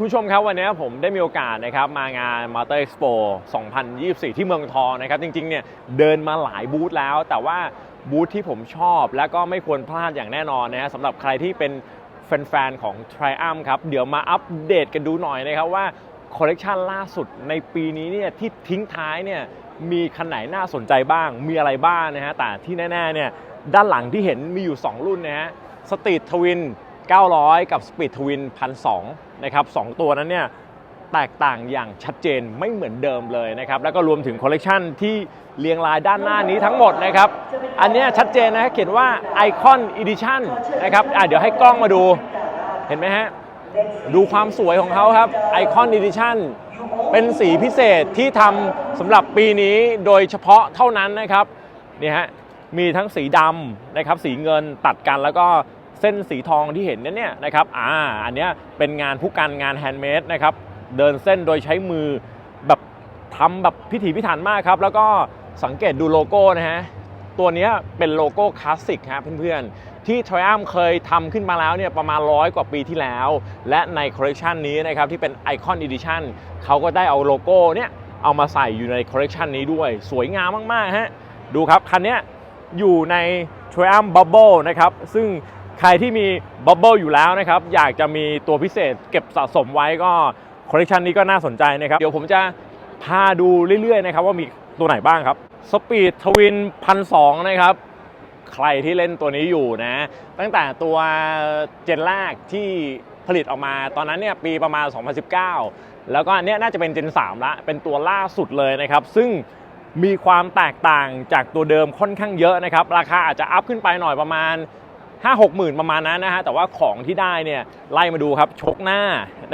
คุณผู้ชมครับวันนี้ผมได้มีโอกาสนะครับมางาน Motor Expo 2024 ที่เมืองทองนะครับ จริงๆเนี่ยเดินมาหลายบูธแล้ว แต่ว่าบูธที่ผมชอบและก็ไม่ควรพลาดอย่างแน่นอนนะฮะสำหรับใครที่เป็นแฟนๆของ Triumph ครับ เดี๋ยวมาอัปเดตกันดูหน่อยนะครับว่าคอลเลกชันล่าสุดในปีนี้เนี่ยที่ทิ้งท้ายเนี่ยมีคันไหนน่าสนใจบ้าง มีอะไรบ้างนะฮะแต่ที่แน่ๆเนี่ยด้านหลังที่เห็นมีอยู่ 2 รุ่นนะฮะสตรีททวิน 900 กับ Speed Twin 1,200นะครับสองตัวนั้นเนี่ยแตกต่างอย่างชัดเจนไม่เหมือนเดิมเลยนะครับแล้วก็รวมถึงคอลเลกชันที่เรียงรายด้านหน้านี้ทั้งหมดนะครับอันนี้ชัดเจนนะฮะเขียนว่า Icon Edition นะครับอะเดี๋ยวให้กล้องมาดูเห็นไหมฮะดูความสวยของเขาครับ Icon Edition เป็นสีพิเศษที่ทำสำหรับปีนี้โดยเฉพาะเท่านั้นนะครับนี่ฮะมีทั้งสีดำนะครับสีเงินตัดกันแล้วก็ เส้นสีทองที่เห็นนี่ยเนี่ยนะครับอ่าอันเนี้ยเป็นงานผู้กันงานแฮนด์เมดนะครับเดินเส้นโดยใช้มือแบบทำแบบพิถีพิถันมากครับ แล้วก็สังเกตดูโลโก้นะฮะตัวนี้เป็นโลโก้คลาสสิกครับเพื่อนๆ ที่ Triumph เคยทำขึ้นมาแล้วเนี่ยประมาณร้อยกว่าปีที่แล้ว และในคอลเลกชันนี้นะครับที่เป็น Icon Edition เขาก็ได้เอาโลโก้เนี่ยเอามาใส่อยู่ในคอลเลกชันนี้ด้วย สวยงามมากๆฮะดูครับ คันนี้อยู่ใน Triumph Bubble นะครับซึ่ง ใครที่มี Bubble อยู่แล้วนะครับ อยากจะมีตัวพิเศษเก็บสะสมไว้ก็คอลเลกชันนี้ก็น่าสนใจนะครับ เดี๋ยวผมจะพาดูเรื่อยๆนะครับว่ามีตัวไหนบ้างครับ Speed Twin 1,200นะครับ ใครที่เล่นตัวนี้อยู่นะ ตั้งแต่ตัวเจนแรกที่ผลิตออกมาตอนนั้นเนี่ยปีประมาณ 2019 แล้วก็อันนี้น่าจะเป็นเจน 3 ละ เป็นตัวล่าสุดเลยนะครับ ซึ่งมีความแตกต่างจากตัวเดิมค่อนข้างเยอะนะครับ ราคาอาจจะอัพขึ้นไปหน่อยประมาณ 5 6หกหมื่นประมาณนั้นนะฮะแต่ว่าของที่ได้เนี่ยไล่มาดูครับชกหน้า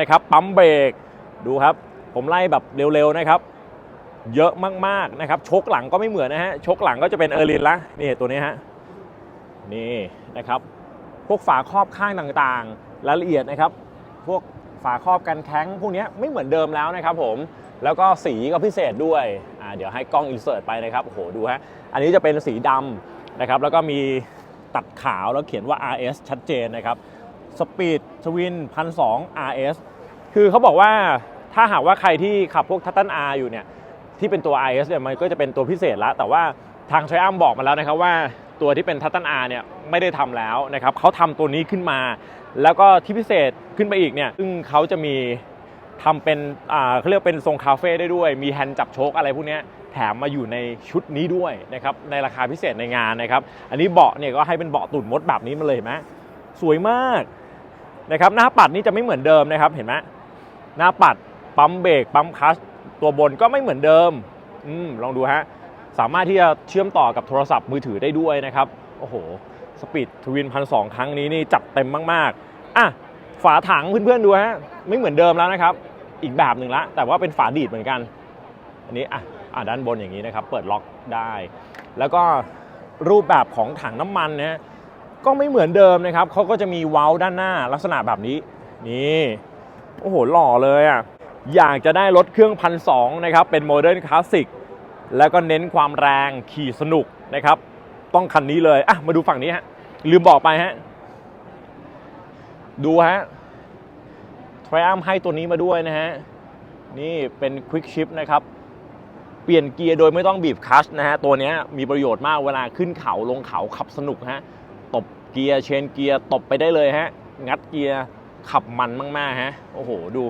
นะครับปั๊มเบรกดูครับ ผมไล่แบบเร็วๆนะครับ เยอะมากๆนะครับชกหลังก็ไม่เหมือนนะฮะชกหลังก็จะเป็นเออร์ลินละนี่ตัวนี้ฮะนี่นะครับ พวกฝาครอบข้างต่างๆรายละเอียดนะครับ พวกฝาครอบกันแข้งพวกนี้ไม่เหมือนเดิมแล้วนะครับผมแล้วก็สีก็พิเศษด้วยอ่าเดี๋ยวให้กล้องอินเสิร์ตไปนะครับโอ้โหดูฮะอันนี้จะเป็นสีดำนะครับแล้วก็มี ตัดขาวแล้วเขียนว่า RS ชัดเจนนะครับ Speed Twin 1,200 RS คือเขาบอกว่าถ้าหากว่าใครที่ขับพวกทัตตัน R อยู่เนี่ยที่เป็นตัว RS เนี่ยมันก็จะเป็นตัวพิเศษล้วแต่ว่าทาง Triumph บอกมาแล้วนะครับว่าตัวที่เป็นทัตตัน R เนี่ยไม่ได้ทำแล้วนะครับเขาทำตัวนี้ขึ้นมา แล้วก็ที่พิเศษขึ้นไปอีกเนี่ยซึ่งเขาจะมีทำเป็นอ่าเขาเรียกเป็นทรงคาเฟ่ได้ด้วย มีแฮนด์จับโชคอะไรพวกเนี้ย แถมมาอยู่ในชุดนี้ด้วยนะครับในราคาพิเศษในงานนะครับ อันนี้เบาะเนี่ยก็ให้เป็นเบาะตุ่นมดแบบนี้มาเลยเห็นไหมสวยมากนะครับหน้าปัดนี่จะไม่เหมือนเดิมนะครับเห็นไหมหน้าปัดปั๊มเบรกปั๊มคลัชตัวบนก็ไม่เหมือนเดิมอืมลองดูฮะสามารถที่จะเชื่อมต่อกับโทรศัพท์มือถือได้ด้วยนะครับโอ้โหสปีดทวินพันสครั้งนี้นี่จัดเต็มมากๆอะฝาถังเพื่อนๆดูฮะไม่เหมือนเดิมแล้วนะครับ อีกแบบหนึ่งละแต่ว่าเป็นฝาดีดเหมือนกัน อันนี้อะอะด้านบนอย่างนี้นะครับ เปิดล็อกได้ แล้วก็รูปแบบของถังน้ำมันนะก็ไม่เหมือนเดิมนะครับเขาก็จะมีเว้าด้านหน้าลักษณะแบบนี้ นี่โอ้โหหล่อเลยอะอยากจะได้รถเครื่องพันสองนะครับ เป็นโมเดิร์นคลาสสิกแล้วก็เน้นความแรงขี่สนุกนะครับ ต้องคันนี้เลยอะมาดูฝั่งนี้ฮะลืมบอกไปฮะดูฮะทริอัมให้ตัวนี้มาด้วยนะฮะ นี่เป็น Quick Shift นะครับ เปลี่ยนเกียร์โดยไม่ต้องบีบคลัชนะฮะ ตัวนี้มีประโยชน์มากเวลาขึ้นเขาลงเขาขับสนุกฮะ ตบเกียร์เชนเกียร์ตบไปได้เลยฮะ งัดเกียร์ขับมันมากๆฮะ โอ้โห ดู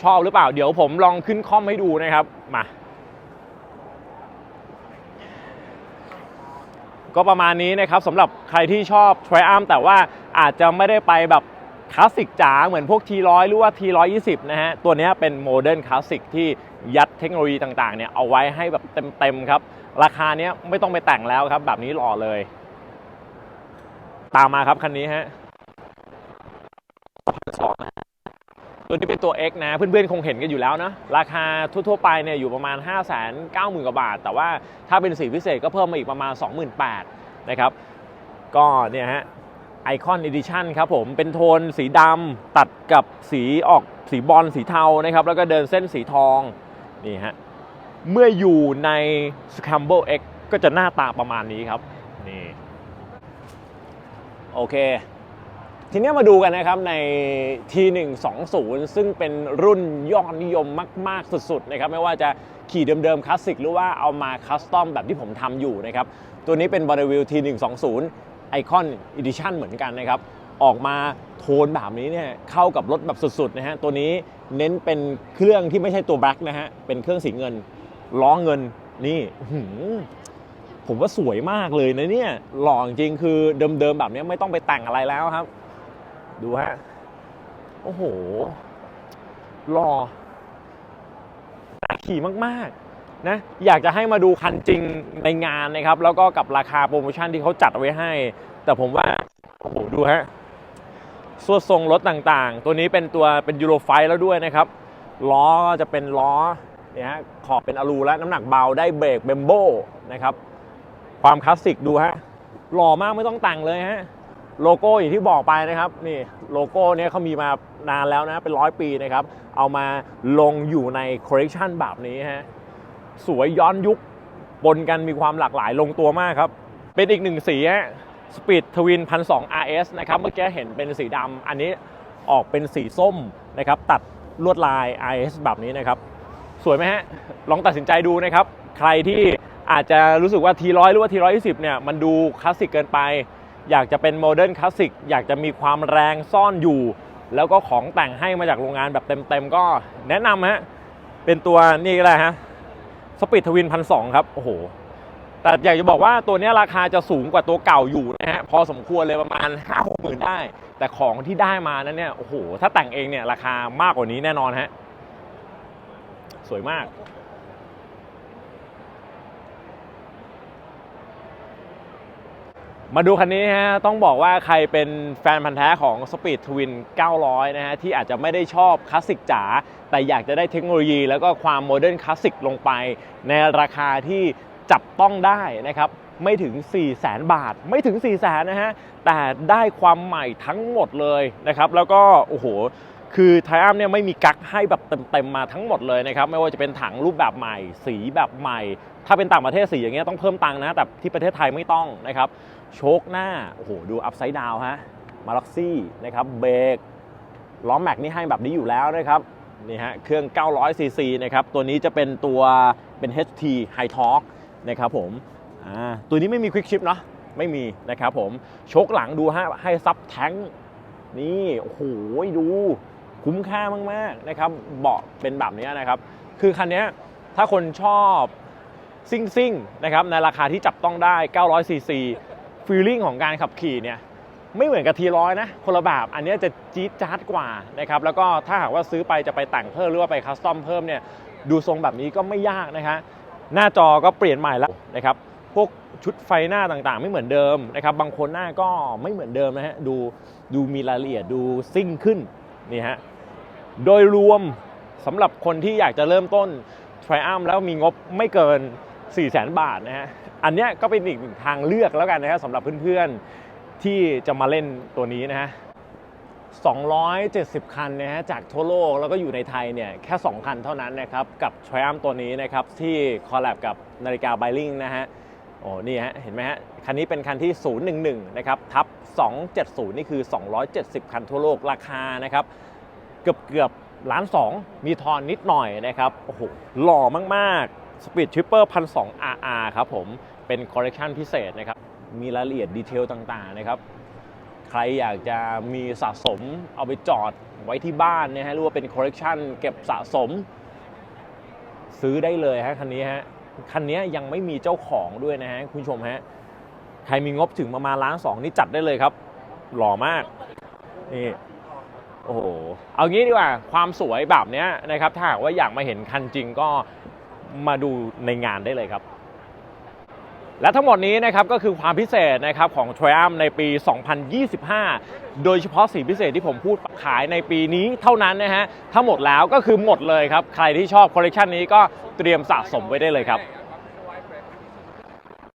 ชอบหรือเปล่า เดี๋ยวผมลองขึ้นคอมให้ดูนะครับ มา ก็ประมาณนี้นะครับสำหรับใครที่ชอบ t r i u m p แต่ว่าอาจจะไม่ได้ไปแบบ คลาสสิกจ๋าเหมือนพวก T100 หรือว่า T120 นะฮะ ตัวนี้เป็นโมเดิร์นคลาสสิกที่ยัดเทคโนโลยีต่างๆเนี่ยเอาไว้ให้แบบเต็มๆครับ ราคาเนี้ยไม่ต้องไปแต่งแล้วครับ แบบนี้หล่อเลย ตามมาครับคันนี้ฮะตัวนี้เป็นตัว X นะ เพื่อนๆ คงเห็นกันอยู่แล้วนะ ราคาทั่วๆ ไปเนี่ยอยู่ประมาณ 5 9 0 0 0 0 กว่าบาท แต่ว่าถ้าเป็นสีพิเศษก็เพิ่มมาอีกประมาณ 28,000นะครับ ก็เนี่ยฮะ ไอคอนอีดิชันครับผมเป็นโทนสีดำตัดกับสีออกสีบอลสีเทานะครับ แล้วก็เดินเส้นสีทอง นี่ฮะ เมื่ออยู่ใน Scramble X ก็จะหน้าตาประมาณนี้ครับ นี่ โอเค ทีนี้มาดูกันนะครับใน T120 ซึ่งเป็นรุ่นยอดนิยมมาก ๆ สุด ๆ นะครับ ไม่ว่าจะขี่เดิม ๆ คลาสสิกหรือว่าเอามาคัสตอมแบบที่ผมทำอยู่นะครับ ตัวนี้เป็นบอริวิว T120 ไอคอนอีดิชั่นเหมือนกันนะครับ ออกมาโทนแบบนี้เนี่ยเข้ากับรถแบบสุดๆนะฮะ ตัวนี้เน้นเป็นเครื่องที่ไม่ใช่ตัวแบล็กนะฮะ เป็นเครื่องสีเงิน ล้อเงินนี่ผมว่าสวยมากเลยนะเนี่ย หล่อจริงคือเดิมๆแบบนี้ไม่ต้องไปแต่งอะไรแล้วครับ ดูฮะ โอ้โห หล่อขี่มากๆ นะอยากจะให้มาดูคันจริงในงานนะครับ แล้วก็กับราคาโปรโมชั่นที่เขาจัดไว้ให้ แต่ผมว่าโอ้โหดูฮะส่วดทรงรถต่างๆ ตัวนี้เป็นตัวเป็นยูโรไฟแล้วด้วยนะครับ ล้อจะเป็นล้อเนี่ยฮะขอบเป็นอลูและน้ำหนักเบาได้เบรกเบมโบนะครับ ความคลาสสิกดูฮะหล่อมากไม่ต้องแต่งเลยฮะโลโก้อย่างที่บอกไปนะครับนี่โลโก้เนี้ยเขามีมานานแล้วนะเป็นร้อยปีนะครับ เอามาลงอยู่ในคอลเลกชันแบบนี้ฮะ สวยย้อนยุคปนกันมีความหลากหลายลงตัวมากครับ เป็นอีกหนึ่งสีฮะสปีดทวินพันสอง RS นะครับเมื่อกี้เห็นเป็นสีดำอันนี้ออกเป็นสีส้มนะครับตัดลวดลาย RS แบบนี้นะครับ สวยไหมฮะ ลองตัดสินใจดูนะครับ ใครที่อาจจะรู้สึกว่า T100 หรือว่า T120 เนี่ยมันดูคลาสสิกเกินไป อยากจะเป็นโมเดิร์นคลาสสิกอยากจะมีความแรงซ่อนอยู่ แล้วก็ของแต่งให้มาจากโรงงานแบบเต็มๆ ก็แนะนำฮะเป็นตัวนี่ก็ได้ฮะ สปีดทวินพันสครับ โอ้โห แต่อยากจะบอกว่าตัวนี้ราคาจะสูงกว่าตัวเก่าอยู่นะฮะ พอสมควรเลยประมาณ5 6หมื่นได้ แต่ของที่ได้มานั้นเนี่ย โอ้โห ถ้าแต่งเองเนี่ย ราคามากกว่านี้แน่นอนฮะ สวยมาก มาดูคันนี้ฮะต้องบอกว่าใครเป็นแฟนพันธ์แท้ของ Speed Twin 900 นะฮะที่อาจจะไม่ได้ชอบคลาสสิกจ๋าแต่อยากจะได้เทคโนโลยี แล้วก็ความโมเดิร์นคลาสสิกลงไป ในราคาที่จับต้องได้นะครับไม่ถึง 4 0 0แสนบาท ไม่ถึง 4 0 0แสนนะฮะ แต่ได้ความใหม่ทั้งหมดเลยนะครับ แล้วก็ โอ้โห คือไทอัมเนี่ยไม่มีกั๊กให้แบบเต็มๆมาทั้งหมดเลยนะครับ ไม่ว่าจะเป็นถังรูปแบบใหม่ สีแบบใหม่ ถ้าเป็นต่างประเทศสีอย่างเงี้ยต้องเพิ่มตังค์นะ แต่ที่ประเทศไทยไม่ต้องนะครับ โชคหน้า โอ้โห ดูอัพไซด์ดาวฮะ มาล็อกซี่นะครับ เบรก ล้อแม็กนี่ให้แบบนี้อยู่แล้วนะครับ นี่ฮะ เครื่อง 900ซีซีนะครับ ตัวนี้จะเป็นตัว เป็น HT High Torque นะครับผม อ่า ตัวนี้ไม่มีควิกชิปเนาะ ไม่มีนะครับผม โชคหลังดูฮะ ให้ซับแท้งนี่ โอ้โห ดู คุ้มค่ามาก ๆ นะครับ เบาะเป็นแบบนี้นะครับ คือคันนี้ถ้าคนชอบซิ่งซิ่งๆนะครับ ในราคาที่จับต้องได้ 900ซีซี ฟีลลิ่งของการขับขี่เนี่ยไม่เหมือนกับทีร้อยนะคนละแบบอันนี้จะจี๊ดจ๊าดกว่านะครับแล้วก็ถ้าหากว่าซื้อไปจะไปแต่งเพิ่มหรือว่าไปคัสตอมเพิ่มเนี่ยดูทรงแบบนี้ก็ไม่ยากนะฮะหน้าจอก็เปลี่ยนใหม่แล้วนะครับพวกชุดไฟหน้าต่างๆ ไม่เหมือนเดิมนะครับบางคนหน้าก็ไม่เหมือนเดิมนะฮะดูดูมีรายละเอียดดูซิ่งขึ้นนี่ฮะโดยรวมสำหรับคนที่อยากจะเริ่มต้น Triumph แล้วมีงบไม่เกิน 4 0 0 0 0 0 บาทนะฮะ อันเนี้ยก็เป็นอีกหนึ่งทางเลือกแล้วกันนะครับสำหรับเพื่อนๆที่จะมาเล่นตัวนี้นะฮะ 270 คันนะฮะจากทั่วโลกแล้วก็อยู่ในไทยเนี่ยแค่ 2 คันเท่านั้นนะครับ กับ Triumph ตัวนี้นะครับ ที่คอลแลบกับนาฬิกาไบลิงนะฮะโอ้นี่ฮะเห็นไหมฮะ คันนี้เป็นคันที่ 011 นะครับทับ 270 นี่คือ 270 คันทั่วโลกราคานะครับ เกือบเกือบล้านสองมีทอนนิดหน่อยนะครับโอ้โหหล่อมากๆ Speed Tripper 1,200 RR ครับผมเป็นคอลเลกชันพิเศษนะครับ มีรายละเอียดดีเทลต่างๆนะครับ ใครอยากจะมีสะสมเอาไปจอดไว้ที่บ้านนี่ยฮะหรือว่าเป็นคอลเลกชันเก็บสะสม ซื้อได้เลยฮะคันนี้ฮะคันนี้ยังไม่มีเจ้าของด้วยนะฮะคุณชมฮะใครมีงบถึงประมาณล้านสองนี่จัดได้เลยครับ หล่อมากนี่โอ้โห เอางี้ดีกว่า ความสวยแบบเนี้ยนะครับ ถ้าหากว่าอยากมาเห็นคันจริงก็ มาดูในงานได้เลยครับ และทั้งหมดนี้นะครับก็คือความพิเศษนะครับของ Triumph ในปี 2025 โดยเฉพาะสีพิเศษที่ผมพูดขายในปีนี้เท่านั้นนะฮะทั้งหมดแล้วก็คือหมดเลยครับ ใครที่ชอบคอลเลกชันนี้ก็เตรียมสะสมไว้ได้เลยครับ